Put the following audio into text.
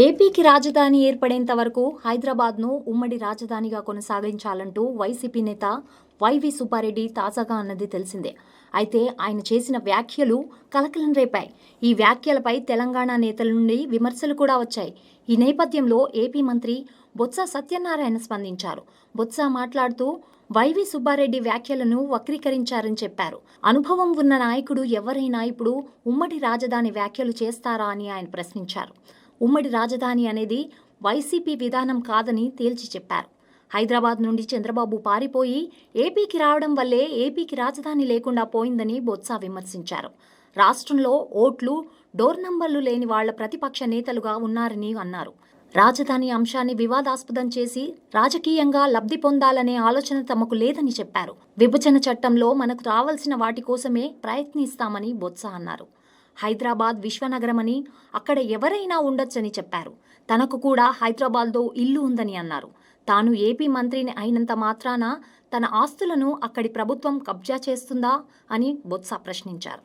ఏపీకి రాజధాని ఏర్పడేంత వరకు హైదరాబాద్ను ఉమ్మడి రాజధానిగా కొనసాగించాలంటూ వైసీపీ నేత వైవి సుబ్బారెడ్డి తాజాగా అన్నది తెలిసిందే. అయితే ఆయన చేసిన వ్యాఖ్యలు కలకలం రేపాయి. ఈ వ్యాఖ్యలపై తెలంగాణ నేతల నుండి విమర్శలు కూడా వచ్చాయి. ఈ నేపథ్యంలో ఏపీ మంత్రి బొత్స సత్యనారాయణ స్పందించారు. బొత్స మాట్లాడుతూ వైవి సుబ్బారెడ్డి వ్యాఖ్యలను వక్రీకరించారని చెప్పారు. అనుభవం ఉన్న నాయకుడు ఎవరైనా ఇప్పుడు ఉమ్మడి రాజధాని వ్యాఖ్యలు చేస్తారా? అని ఆయన ప్రశ్నించారు. ఉమ్మడి రాజధాని అనేది వైసీపీ విధానం కాదని తేల్చి చెప్పారు. హైదరాబాద్ నుండి చంద్రబాబు పారిపోయి ఏపీకి రావడం వల్లే ఏపీకి రాజధాని లేకుండా పోయిందని బొత్స విమర్శించారు. రాష్ట్రంలో ఓట్లు డోర్ నంబర్లు లేని వాళ్ళ ప్రతిపక్ష నేతలుగా ఉన్నారని అన్నారు. రాజధాని అంశాన్ని వివాదాస్పదం చేసి రాజకీయంగా లబ్ధి పొందాలనే ఆలోచన తమకు లేదని చెప్పారు. విభజన చట్టంలో మనకు రావాల్సిన వాటి కోసమే ప్రయత్నిస్తామని బొత్స అన్నారు. హైదరాబాద్ విశ్వనగరమని అక్కడ ఎవరైనా ఉండొచ్చని చెప్పారు. తనకు కూడా హైదరాబాద్లో ఇల్లు ఉందని అన్నారు. తాను ఏపీ మంత్రిని అయినంత మాత్రాన తన ఆస్తులను అక్కడి ప్రభుత్వం కబ్జా చేస్తుందా అని బొత్స ప్రశ్నించారు.